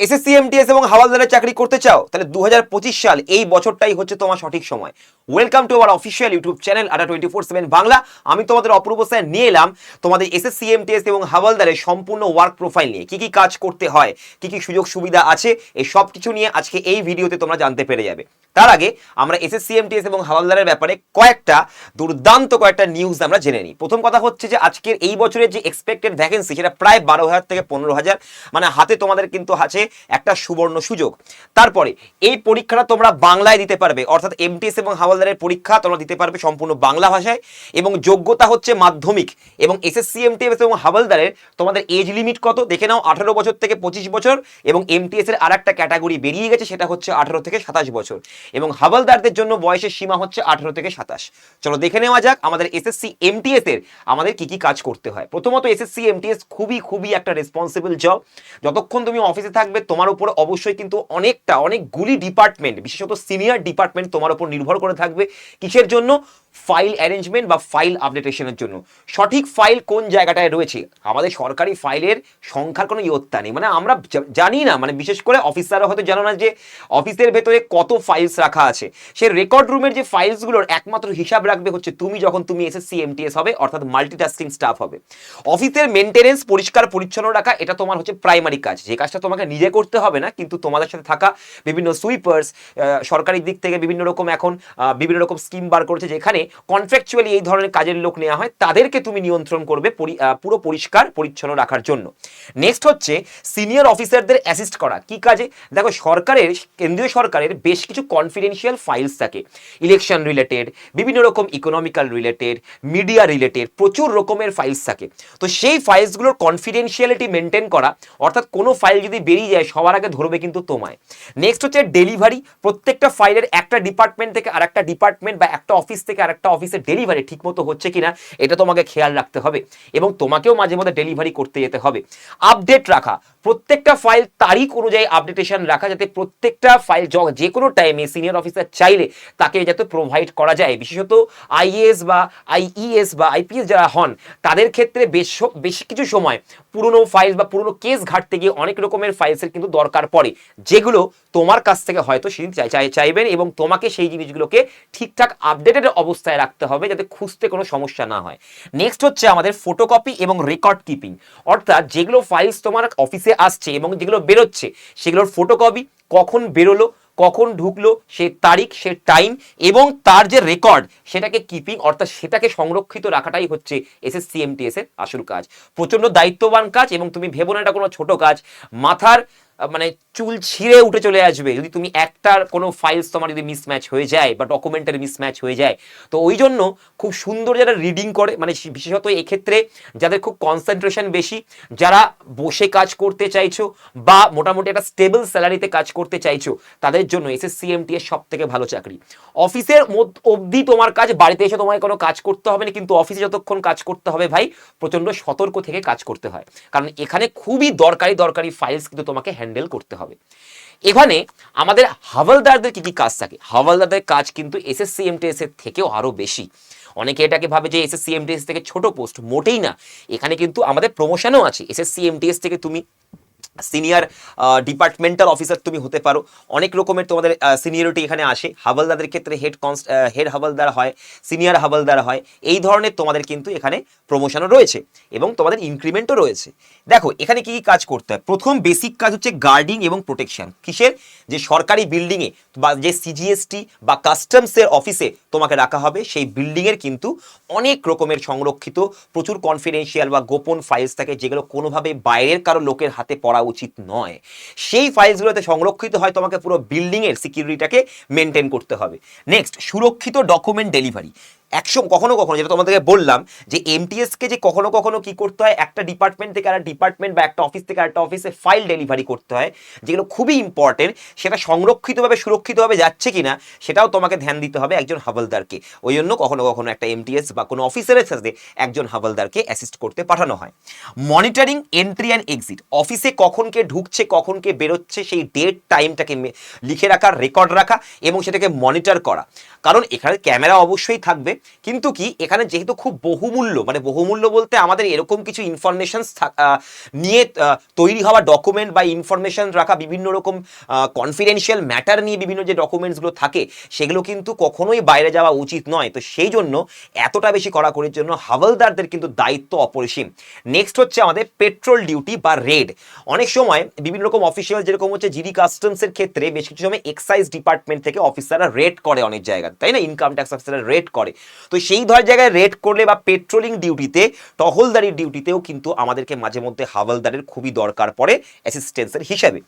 SSC MTS এবং হাওয়ালদারের চাকরি করতে চাও, তাহলে দু হাজার পঁচিশ সাল এই বছরটাই হচ্ছে তোমার সঠিক সময়। Welcome to our official YouTube channel আটা টোয়েন্টি ফোর সেভেন বাংলা। আমি তোমাদের অপূর্ব স্যার নিয়ে এলাম তোমাদের এসএসসি এমটিএস এবং হাওয়ালদারের সম্পূর্ণ ওয়ার্ক প্রোফাইল নিয়ে। কি কি কাজ করতে হয়, কি কি সুযোগ সুবিধা আছে, এই সব কিছু নিয়ে আজকে এই ভিডিওতে তোমরা জানতে পেরে যাবে। তার আগে আমরা এসএসসি এমটিএস এবং হাওয়ালদারের ব্যাপারে কয়েকটা দুর্দান্ত কয়েকটা নিউজ আমরা জেনে নিই। প্রথম কথা হচ্ছে যে আজকের এই বছরের যে এক্সপেক্টেড ভ্যাকেন্সি সেটা প্রায় বারো হাজার থেকে পনেরো হাজার। মানে হাতে তোমাদের কিন্তু আছে একটা সুবর্ণ সুযোগ। তারপরে, এই পরীক্ষাটা তোমরা বাংলায় দিতে পারবে। অর্থাৎ এমটিএস এবং হাওয়ালদারের পরীক্ষা তোমরা দিতে পারবে সম্পূর্ণ বাংলা ভাষায়। এবং যোগ্যতা হচ্ছে মাধ্যমিক। এবং এসএসসি এমটিএস এবং হাওয়ালদারের তোমাদের এজ লিমিট কত? দেখে নাও, আঠারো বছর থেকে পঁচিশ বছর। এবং এমটিএস এর আর একটা ক্যাটাগরি বেরিয়ে গেছে, সেটা হচ্ছে আঠারো থেকে সাতাশ বছর। এবং হাওয়ালদারদের জন্য বয়সের সীমা হচ্ছে আঠারো থেকে সাতাশ। চলো দেখে নেওয়া যাক, আমাদের এসএসসি এমটিএস এর আমাদের কি কি কাজ করতে হয়। প্রথমত এসএসসি এমটিএস খুবই খুবই একটা রেসপন্সিবল জব যতক্ষণ তুমি অফিসে থাকবে তোমার উপর অবশ্যই কিন্তু অনেকটা অনেকগুলি ডিপার্টমেন্ট বিশেষত সিনিয়র ডিপার্টমেন্ট তোমার উপর নির্ভর করে থাকবে কিসের জন্য? ফাইল অ্যারেঞ্জমেন্ট বা ফাইল আপডেটেশনের জন্য। সঠিক ফাইল কোন জায়গাটায় রয়েছে? আমাদের সরকারি ফাইলের সংখ্যার কোনো ইয়ত্তা নেই। মানে আমরা জানি না মানে বিশেষ করে অফিসাররা হয়তো জানো না যে অফিসের ভেতরে কত ফাইলস রাখা আছে। সে রেকর্ড রুমের যে ফাইলসগুলোর একমাত্র হিসাব রাখবে হচ্ছে তুমি যখন তুমি এসএসসি এমটিএস হবে, অর্থাৎ মাল্টিটাস্কিং স্টাফ হবে। অফিসের মেনটেনেন্স পরিষ্কার, পরিচ্ছন্ন রাখা, এটা তোমার হচ্ছে প্রাইমারি কাজ। যে কাজটা তোমাকে নিজে করতে হবে না, কিন্তু তোমাদের সাথে থাকা বিভিন্ন সুইপার্স সরকারি দিক থেকে বিভিন্ন রকম এখন বিভিন্ন রকম স্কিম বার করেছে যেখানে কনট্রাকচুয়ালি এই ধরনের কাজের লোক নেওয়া হয়, তাদেরকে তুমি নিয়ন্ত্রণ করবে পুরো পরিষ্কার, পরিচ্ছন্ন রাখার জন্য। নেক্সট হচ্ছে সিনিয়র অফিসারদের অ্যাসিস্ট করা। কি কাজে? দেখো, সরকারের, কেন্দ্রীয় সরকারের বেশ কিছু কনফিডেন্সিয়াল ফাইলস থাকে। ইলেকশন রিলেটেড বিভিন্ন রকম ইকোনমিক্যাল রিলেটেড মিডিয়া রিলেটেড প্রচুর রকমের ফাইলস থাকে। তো সেই ফাইলসগুলোর কনফিডেন্সিয়ালিটি মেনটেন করা, অর্থাৎ কোনো ফাইল যদি বেরিয়ে যায় সবার আগে ধরবে কিন্তু তোমায়। নেক্সট হচ্ছে ডেলিভারি প্রত্যেকটা ফাইলের একটা ডিপার্টমেন্ট থেকে আরেকটা ডিপার্টমেন্ট বা একটা অফিস থেকে আরেকটা অফিসে ডেলিভারি ঠিকমতো হচ্ছে কিনা, এটা তোমাকে খেয়াল রাখতে হবে এবং তোমাকেও মাঝে মধ্যে ডেলিভারি করতে যেতে হবে। আপডেট রাখা, প্রত্যেকটা ফাইল তারিখ অনুযায়ী আপডেটেশন রাখা যাতে প্রত্যেকটা ফাইল যে কোনো টাইমে সিনিয়র অফিসার চাইলে তাকে যাতে প্রোভাইড করা যায়। বিশেষত আইএস বা আইইএস বা আইপিএস যারা হন, তাদের ক্ষেত্রে বেশ বেশ কিছু সময় পুরনো ফাইল বা পুরনো কেস ঘাটতে গিয়ে অনেক রকমের ফাইলসের কিন্তু দরকার পড়ে। যেগুলো তোমার কাছ থেকে হয়তো সেদিন চাই- চাই- চাইবেন এবং তোমাকে সেই জিনিসগুলোকে ঠিকঠাক আপডেটেড অবস্থায় রাখতে হবে যাতে খুঁজতে কোনো সমস্যা না হয়। নেক্সট হচ্ছে আমাদের ফটোকপি এবং রেকর্ড কিপিং অর্থাৎ যেগুলো ফাইলস তোমার অফিসে আসছে এবং যেগুলো বেরোচ্ছে, সেগুলোর ফটোকপি কখন বেরোলো কখন ঢুকলো, সে তারিখ, সে টাইম এবং তার যে রেকর্ড সেটাকে কিপিং অর্থাৎ সেটাকে সংরক্ষিত রাখাটাই হচ্ছে এস এসএসসি এমটিএস এর আসল কাজ। প্রচণ্ড দায়িত্ববান কাজ এবং তুমি ভেবো না এটা কোনো ছোট কাজ। মাথার মানে চুল ছিঁড়ে উঠে চলে আসবে। যদি তুমি একটার কোনো ফাইলস তোমার যদি মিসম্যাচ হয়ে যায় বা ডকুমেন্টের মিসম্যাচ হয়ে যায়, তো ওই জন্য খুব সুন্দর যারা রিডিং করে মানে বিশেষত এক্ষেত্রে যাদের খুব কনসেন্ট্রেশন বেশি, যারা বসে কাজ করতে চাইছো বা মোটামুটি একটা স্টেবল স্যালারিতে কাজ করতে চাইছো, তাদের জন্য এসএসসি এমটি এর সব থেকে ভালো চাকরি। অফিসের অবধি তোমার কাজ, বাড়িতে এসে তোমায় কোনো কাজ করতে হবে না, কিন্তু অফিসে যতক্ষণ কাজ করতে হবে ভাই প্রচণ্ড সতর্ক থেকে কাজ করতে হয়। কারণ এখানে খুবই দরকারি দরকারি ফাইলস কিন্তু তোমাকে হ্যান্ডেল করতে হবে। এখানে আমাদের হাওয়ালদারদের কি কি কাজ থাকে? হাওয়ালদারদের কাজ কিন্তু এসএসসি এমটিএস এর থেকেও আরও বেশি। অনেকে এটাকে ভাবে যে এসএসসি এমটিএস থেকে ছোট পোস্ট, মোটেই না। এখানে কিন্তু আমাদের প্রমোশনও আছে। এসএসসি এমটিএস থেকে তুমি সিনিয়র ডিপার্টমেন্টাল অফিসার তুমি হতে পারো। অনেক রকমের তোমাদের সিনিয়রিটি এখানে আসে। হাওয়ালদারদের ক্ষেত্রে হেড কনস্ট হেড হাওয়ালদার হয় সিনিয়র হাওয়ালদার হয়। এই ধরনের তোমাদের কিন্তু এখানে প্রমোশনও রয়েছে এবং তোমাদের ইনক্রিমেন্টও রয়েছে। দেখো, এখানে কি কি কাজ করতে হয়? প্রথম বেসিক কাজ হচ্ছে গার্ডিং এবং প্রোটেকশন কিসের? যে সরকারি বিল্ডিংয়ে বা যে সিজিএসটি বা কাস্টমসের অফিসে তোমাকে রাখা হবে, সেই বিল্ডিংয়ের কিন্তু অনেক রকমের সংরক্ষিত, প্রচুর কনফিডেন্সিয়াল বা গোপন ফাইলস থাকে যেগুলো কোনোভাবে বাইরের কারও লোকের হাতে পড়া উচিত নয়। সেই ফাইলসগুলোতে সংরক্ষিত হয় তোমাকে পুরো বিল্ডিংয়ের সিকিউরিটিটাকে মেনটেন করতে হবে। নেক্সট সুরক্ষিত ডকুমেন্ট ডেলিভারি একশো কখনো কখনো যেটা তোমাদেরকে বললাম যে এমটিএসকে যে কখনো কখনো কি করতে হয়, একটা ডিপার্টমেন্ট থেকে একটা ডিপার্টমেন্ট বা একটা অফিস থেকে একটা অফিসে ফাইল ডেলিভারি করতে হয়, যেগুলো খুবই ইম্পর্টেন্ট সেটা সংরক্ষিতভাবে, সুরক্ষিতভাবে যাচ্ছে কিনা সেটাও তোমাকে ধ্যান দিতে হবে একজন হাবলদারকে। ওই জন্য কখনো কখনো একটা এমটিএস বা কোনো অফিসারের সাথে একজন হাবলদারকে অ্যাসিস্ট করতে পাঠানো হয়। মনিটরিং এন্ট্রি অ্যান্ড এক্সিট অফিসে কখন কে ঢুকছে, কখন কে বেরোচ্ছে, সেই ডেট টাইমটাকে লিখে রাখা রেকর্ড রাখা এবং সেটাকে মনিটর করা। কারণ এখানে ক্যামেরা অবশ্যই থাকবে কিন্তু কি, এখানে যেহেতু খুব বহুমূল্য মানে বহুমূল্য বলতে আমাদের এরকম কিছু ইনফরমেশন নিয়ে তৈরি হওয়া ডকুমেন্ট বা ইনফরমেশন রাখা, বিভিন্ন রকম কনফিডেন্সিয়াল ম্যাটার নিয়ে বিভিন্ন যে ডকুমেন্টসগুলো থাকে, সেগুলো কিন্তু কখনোই বাইরে যাওয়া উচিত নয়। তো সেই জন্য এতটা বেশি কড়াকড়ির জন্য হাওলদারদের কিন্তু দায়িত্ব অপরিসীম। নেক্সট হচ্ছে আমাদের পেট্রোল ডিউটি বা রেড অনেক সময় বিভিন্ন রকম অফিসিয়াল যেরকম হচ্ছে জিডি কাস্টমসের ক্ষেত্রে বেশ কিছু সময় এক্সাইজ ডিপার্টমেন্ট থেকে অফিসাররা রেড করে অনেক জায়গায়, তাই না? ইনকাম ট্যাক্স অফিসাররা রেড করে। তো সেই ধর জায়গায় রেড করলে বা পেট্রোলিং ডিউটিতে টহলদারির ডিউটিতেও কিন্তু আমাদেরকে মাঝে মধ্যে হাওলদারের খুবই দরকার পড়ে অ্যাসিস্ট্যান্সের হিসাবে।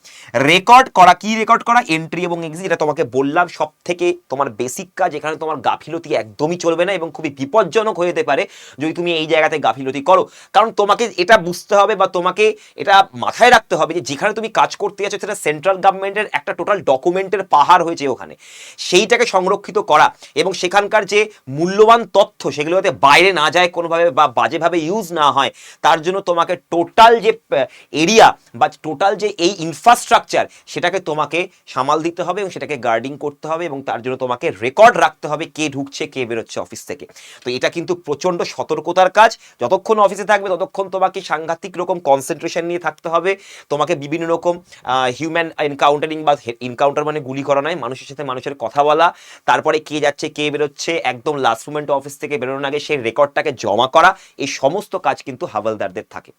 রেকর্ড করা, কি রেকর্ড করা? এন্ট্রি এবং এক্সিট যেটা তোমাকে বললাম সব থেকে তোমার বেসিক কাজ, এখানে তোমার গাফিলতি একদমই চলবে না এবং খুবই বিপজ্জনক হয়ে যেতে পারে যদি তুমি এই জায়গাতে গাফিলতি করো। কারণ তোমাকে এটা বুঝতে হবে বা তোমাকে এটা মাথায় রাখতে হবে যে যেখানে তুমি কাজ করতে যাচ্ছ, সেটা সেন্ট্রাল গভর্নমেন্টের একটা টোটাল ডকুমেন্টের পাহাড় হয়েছে ওখানে। সেইটাকে সংরক্ষিত করা এবং সেখানকার যে মূল্যবান তথ্য সেগুলো যাতে বাইরে না যায় কোনোভাবে বা বাজেভাবে ইউজ না হয়, তার জন্য তোমাকে টোটাল যে এরিয়া বা টোটাল যে এই ইনফ্রাস্ট্রাকচার সেটাকে তোমাকে সামাল দিতে হবে এবং সেটাকে গার্ডিং করতে হবে এবং তার জন্য তোমাকে রেকর্ড রাখতে হবে কে ঢুকছে, কে বেরোচ্ছে অফিস থেকে। তো এটা কিন্তু প্রচণ্ড সতর্কতার কাজ। যতক্ষণ অফিসে থাকবে, ততক্ষণ তোমাকে সাংঘাতিক রকম কনসেন্ট্রেশন নিয়ে থাকতে হবে। তোমাকে বিভিন্ন রকম হিউম্যান এনকাউন্টারিং বা এনকাউন্টার মানে গুলি করা নয়। মানুষের সাথে মানুষের কথা বলা, তারপরে কে যাচ্ছে, কে বেরোচ্ছে, একদম লাস্ট মোমেন্ট অফিস থেকে বেরোনোর আগে সেই রেকর্ডটাকে জমা করা, এই সমস্ত কাজ কিন্তু হাওলদারদের থাকে।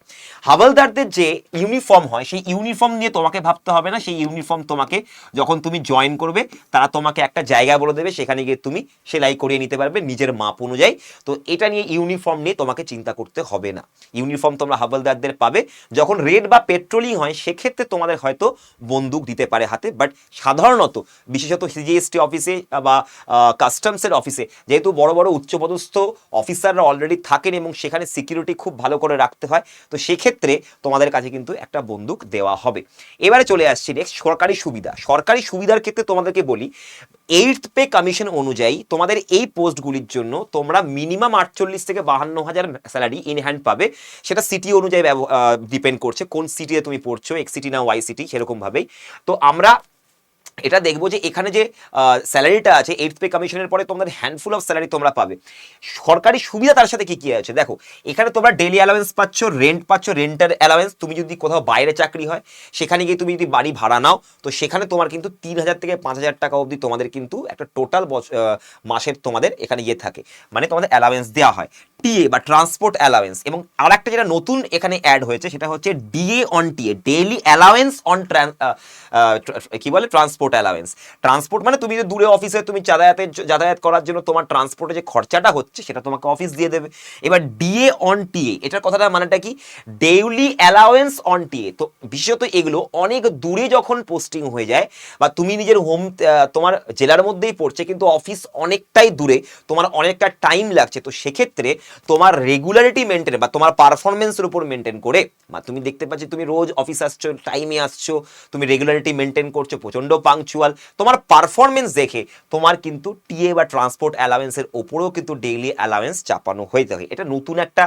হাওলদারদের যে ইউনিফর্ম হয়, সেই ইউনিফর্ম নিয়ে তোমাকে ভাবতে হবে না, সেই ইউনিফর্ম তোমাকে যখন তুমি জয়েন করবে, তারা তোমাকে একটা জায়গা বলে দেবে, সেখানে গিয়ে তুমি সেলাই করিয়ে নিতে পারবে নিজের মাপ অনুযায়ী। তো এটা নিয়ে ইউনিফর্ম নিয়ে তোমাকে চিন্তা করতে হবে না। ইউনিফর্ম তোমরা হাবলদারদের পাবে। যখন রেড বা পেট্রোলিং হয়, সেক্ষেত্রে তোমাদের হয়তো বন্দুক দিতে পারে হাতে বাট সাধারণত, বিশেষত সিজিএসটি অফিসে বা কাস্টমসের অফিসে যেহেতু বড় বড় উচ্চপদস্থ অফিসাররা অলরেডি থাকেন এবং সেখানে সিকিউরিটি খুব ভালো করে রাখতে হয়। তো সেক্ষেত্রে তোমাদের কাছে কিন্তু একটা বন্দুক দেওয়া হবে। এবারে চলে আসছি নেক্সট সরকারি সুবিধা। সরকারি সুবিধার ক্ষেত্রে তোমাদেরকে বলি এইট পে কমিশন অনুযায়ী তোমাদের এই পোস্টগুলির জন্য তোমরা মিনিমাম আটচল্লিশ থেকে বাহান্ন হাজার স্যালারি ইন হ্যান্ড পাবে। সেটা সিটি অনুযায়ী ডিপেন্ড করছে, কোন সিটিতে তুমি পড়ছো এক্স সিটি না ওয়াই সিটি সেরকমভাবেই। তো আমরা এটা দেখব যে এখানে যে স্যালারিটা আছে এইট পে কমিশনের পরে তোমাদের হ্যান্ডফুল অফ স্যালারি তোমরা পাবে। সরকারি সুবিধা তার সাথে কি কি আছে? দেখো, এখানে তোমরা ডেলি অ্যালাওয়েন্স পাচ্ছ রেন্ট পাচ্ছ রেন্টার অ্যালাওয়েন্স তুমি যদি কোথাও বাইরে চাকরি হয়, সেখানে গিয়ে তুমি যদি বাড়ি ভাড়া নাও, তো সেখানে তোমার কিন্তু তিন হাজার থেকে পাঁচ হাজার টাকা অবধি তোমাদের কিন্তু একটা টোটাল মাসের তোমাদের এখানে ইয়ে থাকে। মানে তোমাদের অ্যালাওয়েন্স দেওয়া হয়। টিএ বা ট্রান্সপোর্ট অ্যালাওয়েন্স এবং আর একটা যেটা নতুন এখানে অ্যাড হয়েছে সেটা হচ্ছে DA on TA daily allowance on কি বলে? ট্রান্সপোর্ট অ্যালাওয়েন্স ট্রান্সপোর্ট মানে তুমি যে দূরে অফিসে তুমি যাতায়াতের যাতায়াত করার জন্য তোমার ট্রান্সপোর্টে যে খরচাটা হচ্ছে সেটা তোমাকে অফিস দিয়ে দেবে। এবার ডিএ অন টিএ এটার কথাটা মানেটা কি? ডেইলি অ্যালাওয়েন্স অন টিএ তো বিশেষত এগুলো অনেক দূরে যখন পোস্টিং হয়ে যায় বা তুমি নিজের হোম তোমার জেলার মধ্যেই পড়ছে কিন্তু অফিস অনেকটাই দূরে, তোমার অনেকটা টাইম লাগছে, তো সেক্ষেত্রে তোমার রেগুলারিটি মেনটেন বা তোমার পারফরমেন্সের উপর মেনটেন করে বা তুমি দেখতে পাচ্ছি তুমি রোজ অফিস আসছো টাইমে আসছো, তুমি রেগুলারিটি মেনটেন করছ, প্রচণ্ড পাংচুয়াল তোমার পারফরমেন্স দেখে তোমার কিন্তু টিএ বা ট্রান্সপোর্ট অ্যালাওয়েন্সের ওপরেও কিন্তু ডেইলি অ্যালাওয়েন্স চাপানো হয়ে থাকে। এটা নতুন একটা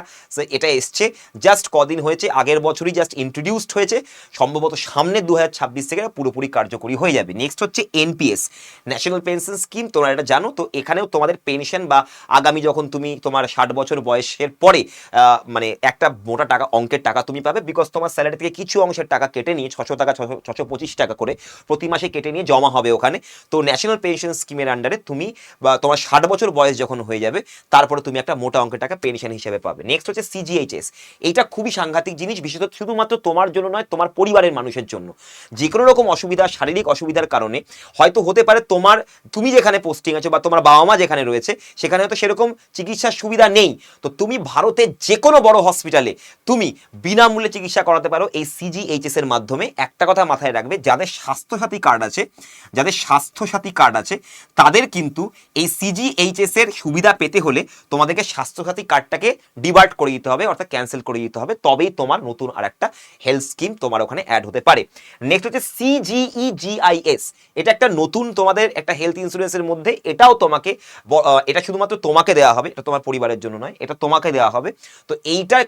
এটা এসছে জাস্ট কদিন হয়েছে, আগের বছরই জাস্ট ইন্ট্রোডিউসড হয়েছে, সম্ভবত সামনে দু হাজার ছাব্বিশ থেকে পুরোপুরি কার্যকরী হয়ে যাবে। নেক্সট হচ্ছে এনপিএস ন্যাশনাল পেনশন স্কিম তোমরা এটা জানো, তো এখানেও তোমাদের পেনশন বা আগামী যখন তুমি তোমার ষাট বছর বয়সের পরে মানে একটা মোটা টাকা, অঙ্কের টাকা তুমি পাবে বিকজ তোমার স্যালারি থেকে কিছু অংশের টাকা কেটে নিয়ে ছশো টাকা, ছশো ছশো পঁচিশ টাকা করে প্রতি মাসে কেটে নিয়ে জমা হবে ওখানে। তো ন্যাশনাল পেনশন স্কিমের আন্ডারে তুমি, বা তোমার ষাট বছর বয়স যখন হয়ে যাবে, তারপরে তুমি একটা মোটা অঙ্কের টাকা পেনশন হিসেবে পাবে। নেক্সট হচ্ছে সিজিএইচএস এইটা খুবই সাংঘাতিক জিনিস, বিশেষত শুধুমাত্র তোমার জন্য নয়, তোমার পরিবারের মানুষের জন্য। যে কোনো রকম অসুবিধা, শারীরিক অসুবিধার কারণে হয়তো হতে পারে তোমার, তুমি যেখানে পোস্টিং আছো বা তোমার বাবা মা যেখানে রয়েছে, সেখানে হয়তো সেরকম চিকিৎসার সুবিধা নেই। তো তুমি ভারতের যে কোনো বড় হসপিটালে তুমি বিনামূল্যে চিকিৎসা করাতে পারো এই সিজিএইচএস এর মাধ্যমে। একটা কথা মাথায় রাখবে, যাদের স্বাস্থ্যসাথী কার্ড আছে, যাদের স্বাস্থ্যসাথী কার্ড আছে, তাদের কিন্তু এই সিজিএইচএস এর সুবিধা পেতে হলে তোমাদেরকে স্বাস্থ্যসাথী কার্ডটাকে ডিভার্ট করে দিতে হবে, অর্থাৎ ক্যান্সেল করে দিতে হবে। তবেই তোমার নতুন আর একটা হেলথ স্কিম তোমার ওখানে অ্যাড হতে পারে। নেক্সট হচ্ছে সিজিইজিআইএস এটা একটা নতুন তোমাদের একটা হেলথ ইন্স্যুরেন্সের মধ্যে। এটাও তোমাকে এটা শুধুমাত্র তোমাকে দেওয়া হবে, এটা তোমার পরিবারের জন্য নয়। নয় এটা তোমাকে দেওয়া হবে। তো এইটার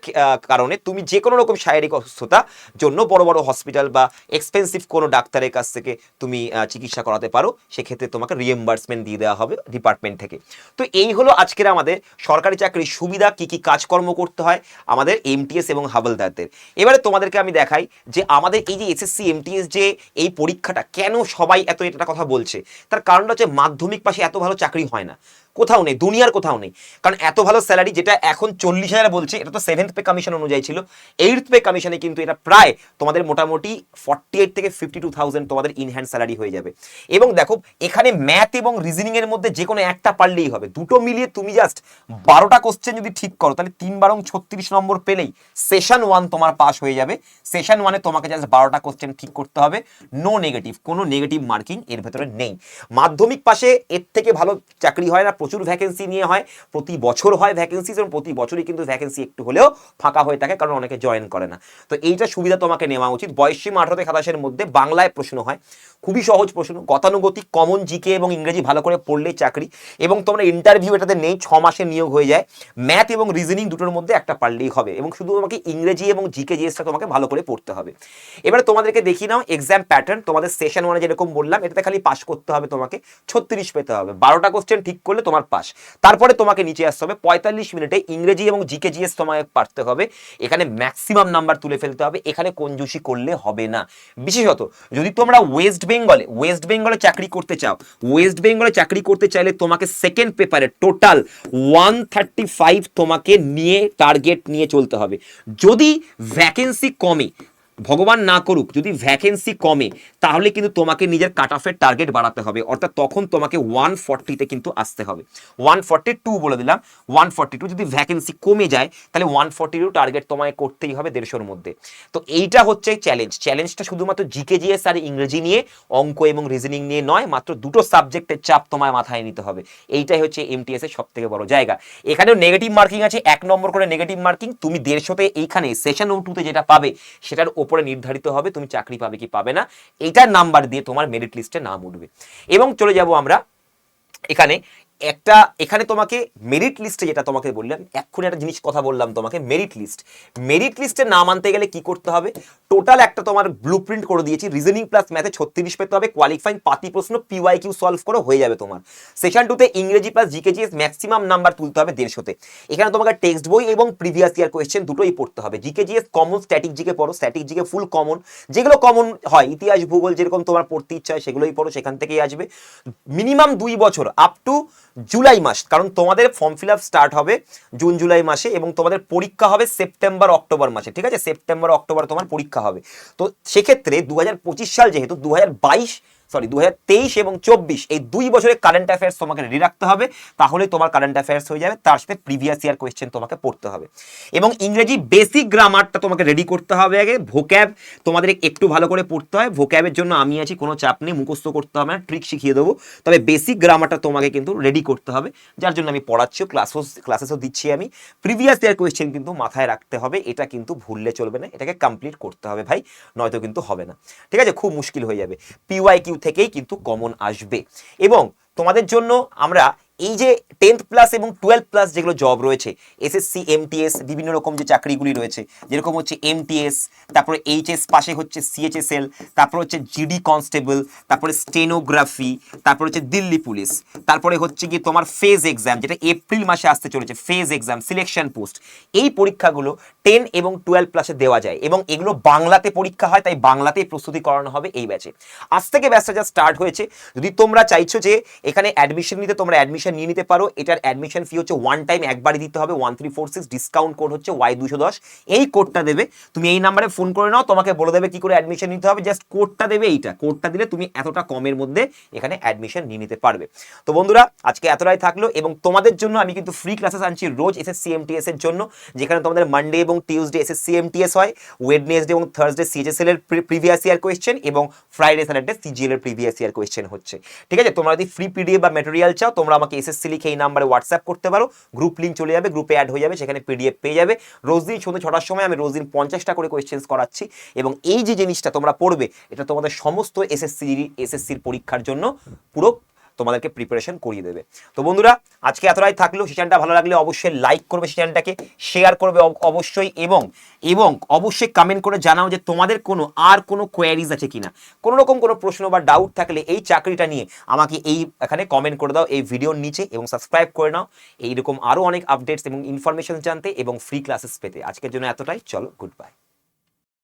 কারণে তুমি যে কোনো রকম শারীরিক অসুস্থতা জন্য বড় বড় হসপিটাল বা এক্সপেন্সিভ কোনো ডাক্তারের কাছ থেকে তুমি চিকিৎসা করাতে পারো। সেক্ষেত্রে তোমাকে রিএম্বার্সমেন্ট দিয়ে দেওয়া হবে ডিপার্টমেন্ট থেকে। তো এই হলো আজকের আমাদের সরকারি চাকরির সুবিধা, কি কি কাজকর্ম করতে হয় আমাদের এমটিএস এবং হাবলদারদের। এবারে তোমাদেরকে আমি দেখাই যে আমাদের এই যে এসএসসি এমটিএস যে এই পরীক্ষাটা কেন সবাই এত এটা কথা বলছে? তার কারণটা হচ্ছে মাধ্যমিক পাশে এত ভালো চাকরি হয় না। কোথাও নেই, দুনিয়ার কোথাও নেই। কারণ এত ভালো স্যালারি যেটা এখন চল্লিশ হাজার বলছে, এটা তো সেভেন্থ পে কমিশন অনুযায়ী ছিল। এইট পে কমিশনে কিন্তু এটা প্রায় তোমাদের মোটামুটি ফর্টি এইট থেকে ফিফটি টু থাউজেন্ড তোমাদের ইন হ্যান্ড স্যালারি হয়ে যাবে। এবং দেখো, এখানে ম্যাথ এবং রিজনিং এর মধ্যে যে কোনো একটা পারলেই হবে। দুটো মিলিয়ে তুমি জাস্ট বারোটা কোশ্চেন যদি ঠিক করো, তাহলে তিন বারং ছত্রিশ নম্বর পেলেই সেশন ওয়ান তোমার পাস হয়ে যাবে। সেশন ওয়ানে তোমাকে জাস্ট বারোটা কোশ্চেন ঠিক করতে হবে। নো নেগেটিভ কোনো নেগেটিভ মার্কিং এর ভেতরে নেই। মাধ্যমিক পাশে এর থেকে ভালো চাকরি হয় না প্রচুর ভ্যাকেন্সি নিয়ে হয়, প্রতি বছর হয় ভ্যাকেন্সি এবং প্রতি বছরই কিন্তু ভ্যাকেন্সি একটু হলেও ফাঁকা হয়ে থাকে কারণ অনেকে জয়েন করে না। তো এইটা সুবিধা তোমাকে নেওয়া উচিত। বয়সসীমা আঠারো থেকে সাতাশের মধ্যে বাংলায় প্রশ্ন হয়। খুবই সহজ প্রশ্ন। গতানুগতিক কমন জিকে এবং ইংরেজি ভালো করে পড়লেই চাকরি এবং তোমরা ইন্টারভিউ এটাতে নেই, ছ মাসে নিয়োগ হয়ে যায়। ম্যাথ এবং রিজনিং দুটোর মধ্যে একটা পারলেই হবে এবং শুধু তোমাকে ইংরেজি এবং জিকে জিএসটা তোমাকে ভালো করে পড়তে হবে। এবারে তোমাদেরকে দেখি নাও এক্সাম প্যাটার্ন তোমাদের সেশন ওয়ানে যেরকম বললাম, এটাতে খালি পাস করতে হবে তোমাকে, ছত্রিশ পেতে হবে। বারোটা কোশ্চেন ঠিক করলে তোমার পাস তারপরে তোমাকে নিচে আসতে হবে, পঁয়তাল্লিশ মিনিটে ইংরেজি এবং জিকে জিএস তোমাকে পারতে হবে। এখানে ম্যাক্সিমাম নাম্বার তুলে ফেলতে হবে, এখানে কঞ্জুসি করলে হবে না। বিশেষত, যদি তোমরা ওয়েস্ট বেঙ্গলে ওয়েস্ট বেঙ্গলে চাকরি করতে চাও ওয়েস্ট বেঙ্গলে চাকরি করতে চাইলে তোমাকে সেকেন্ড পেপারে টোটাল ওয়ান তোমাকে নিয়ে টার্গেট নিয়ে চলতে হবে। যদি ভ্যাকেন্সি কমে ভগবান না করুক, যদি ভ্যাকেন্সি কমে, তাহলে কিন্তু তোমাকে নিজের কাট অফের টার্গেট বাড়াতে হবে। অর্থাৎ তখন তোমাকে ওয়ান ফর্টিতে কিন্তু আসতে হবে। ওয়ান ফর্টি টু বলে দিলাম। ওয়ান ফর্টি টু যদি ভ্যাকেন্সি কমে যায়, তাহলে ওয়ান ফর্টি টু টার্গেট তোমায় করতেই হবে দেড়শোর মধ্যে। তো এইটা হচ্ছে চ্যালেঞ্জ চ্যালেঞ্জটা শুধুমাত্র জিকে জিএস আর ইংরেজি নিয়ে, অঙ্ক এবং রিজনিং নিয়ে নয়, মাত্র দুটো সাবজেক্টের চাপ তোমায় মাথায় নিতে হবে। এইটাই হচ্ছে এমটিএস এর সব থেকে বড় জায়গা। এখানেও নেগেটিভ মার্কিং আছে, এক নম্বর করে নেগেটিভ মার্কিং তুমি দেড়শোতে এইখানে সেশন ও টুতে যেটা পাবে, সেটার ওপরে নির্ধারিত হবে, তুমি চাকরি পাবে কি পাবে না, এইটার নাম্বার দিয়ে তোমার মেরিট লিস্টে নাম উঠবে। এবং চলে যাব আমরা এখানে একটা, এখানে তোমাকে মেরিট লিস্টে যেটা তোমাকে বললাম, এক্ষুনি একটা জিনিস কথা বললাম তোমাকে মেরিট লিস্ট মেরিট লিস্টে নাম আনতে গেলে কি করতে হবে? টোটাল একটা তোমার ব্লু প্রিন্ট করে দিয়েছি রিজনিং প্লাস ম্যাথে ছত্রিশ পেতে হবে কোয়ালিফাইং পাতি প্রশ্ন পিওয়াই কিউ সলভ করে, হয়ে যাবে তোমার। সেশন টুতে ইংরেজি plus GK GS maximum number তুলতে হবে দেড়শোতে। এখানে তোমাকে টেক্সট বই এবং প্রিভিয়াস ইয়ার কোয়েশ্চেন দুটোই পড়তে হবে। GK GS common static GK পড়ো স্ট্যাটিক জিকে ফুল কমন যেগুলো কমন হয়, ইতিহাস, ভূগোল, যেরকম তোমার পড়তে ইচ্ছা হয়, সেগুলোই পড়ো, সেখান থেকেই আসবে। মিনিমাম দুই বছর আপ টু জুলাই মাস, কারণ তোমাদের ফর্ম ফিল আপ স্টার্ট হবে জুন জুলাই মাসে এবং তোমাদের পরীক্ষা হবে সেপ্টেম্বর অক্টোবর মাসে, ঠিক আছে? সেপ্টেম্বর অক্টোবর তোমার পরীক্ষা হবে। তো সেক্ষেত্রে দু হাজার পঁচিশ সাল যেহেতু দু হাজার বাইশ সরি দু হাজার তেইশ এবং চব্বিশ, এই দুই বছরের কারেন্ট অ্যাফেয়ার্স তোমাকে রেডি রাখতে হবে তাহলে তোমার কারেন্ট অ্যাফেয়ার্স হয়ে যাবে, তার সাথে প্রিভিয়াস ইয়ার কোয়েশ্চেন তোমাকে পড়তে হবে। এবং ইংরেজি বেসিক গ্রামারটা তোমাকে রেডি করতে হবে আগে ভোক্যাব তোমাদের একটু ভালো করে পড়তে হয় ভোক্যাবের জন্য আমি আছি, কোনো চাপ নেই, মুখস্থ করতে হবে না ট্রিক শিখিয়ে দেবো। তবে বেসিক গ্রামারটা তোমাকে কিন্তু রেডি করতে হবে, যার জন্য আমি পড়াচ্ছিও ক্লাসও ক্লাসেসও দিচ্ছি আমি। প্রিভিয়াস ইয়ার কোয়েশ্চেন কিন্তু মাথায় রাখতে হবে, এটা কিন্তু ভুললে চলবে না, এটাকে কমপ্লিট করতে হবে ভাই, নয়তো কিন্তু হবে না। ঠিক আছে, খুব মুশকিল হয়ে যাবে। পিওয়াই কিউ থেকেই কিন্তু কমন আসবে। এবং তোমাদের জন্য আমরা এই যে টেন্থ প্লাস এবং টুয়েলভ প্লাস যেগুলো জব রয়েছে এসএসসি এমটিএস বিভিন্ন রকম যে চাকরিগুলি রয়েছে, যেরকম হচ্ছে এমটিএস তারপরে এইচএস পাশে হচ্ছে সিএচএসএল তারপরে হচ্ছে জিডি কনস্টেবল তারপরে স্টেনোগ্রাফি তারপরে হচ্ছে দিল্লি পুলিশ, তারপরে হচ্ছে কি তোমার ফেজ এক্সাম যেটা এপ্রিল মাসে আসতে চলেছে ফেজ এক্সাম সিলেকশন পোস্ট এই পরীক্ষাগুলো টেন এবং টুয়েলভ প্লাসে দেওয়া যায় এবং এগুলো বাংলাতে পরীক্ষা হয়, তাই বাংলাতেই প্রস্তুতি করানো হবে এই ব্যাচে আজ থেকে ব্যাচটা যা স্টার্ট হয়েছে। যদি তোমরা চাইছো যে এখানে অ্যাডমিশন নিতে, তোমরা অ্যাডমিশন নিয়ে নিতে পারো। এটার অ্যাডমিশন ফি হচ্ছে ওয়ান টাইম একবারই দিতে হবে। One three four six discount code হচ্ছে ওয়াই দুশো দশ। এই কোডটা দেবে। তুমি এই নাম্বারে ফোন করে নাও, তোমাকে বলে দেবে কি করে অ্যাডমিশন নিতে হবে। জাস্ট কোডটা দেবে এইটা। কোডটা দিলে তুমি এতটা কমের মধ্যে এখানে অ্যাডমিশন নিয়ে নিতে পারবে। তো বন্ধুরা, আজকে এতটাই থাকল এবং তোমাদের জন্য আমি কিন্তু ফ্রি ক্লাসেস আনছি রোজ এস এস সিএমটিএস এর জন্য, যেখানে তোমাদের মানডে এবং টিউসডে এস এস হয় ওয়েডনেসডে এবং থার্সডে সিএচএসএল এর প্রিভিয়াস ইয়ার কোয়েশ্চেন এবং ফ্রাইডে স্যাটারডে সিজিএল এর প্রিভিয়াস ইয়ার কোয়েশ্চেন হচ্ছে। ঠিক আছে? তোমরা যদি ফ্রি পিডিএফ বা ম্যাটেরিয়াল চাও, তোমরা আমাকে এসএসসি লিখে এই নাম্বারে হোয়াটসঅ্যাপ করতে পারো। গ্রুপ লিঙ্ক চলে যাবে গ্রুপে অ্যাড হয়ে যাবে, সেখানে পিডিএফ পেয়ে যাবে। রোজ দিন সন্ধ্যে ছটার সময় আমি রোজ দিন পঞ্চাশটা করে কোয়েশ্চেন্স করাচ্ছি এবং এই যে জিনিসটা তোমরা পড়বে, এটা তোমাদের সমস্ত এসএসসি এসএসসির পরীক্ষার জন্য পুরো তোমাদেরকে প্রিপারেশন করিয়ে দেবে। তো বন্ধুরা, আজকে এতটাই থাকল সেশনটা ভালো লাগলে অবশ্যই লাইক করবে সেশনটাকে শেয়ার করবে অবশ্যই, এবং এবং অবশ্যই কমেন্ট করে জানাও যে তোমাদের কোনো, আর কোনো কোয়ারিজ আছে কিনা। কোনো রকম কোনো প্রশ্ন বা ডাউট থাকলে এই চাকরিটা নিয়ে আমাকে এই এখানে কমেন্ট করে দাও, এই ভিডিওর নিচে, এবং সাবস্ক্রাইব করে নাও। এইরকম আরও অনেক আপডেটস এবং ইনফরমেশন জানতে এবং ফ্রি ক্লাসেস পেতে। আজকের জন্য এতটাই, চলো গুড বাই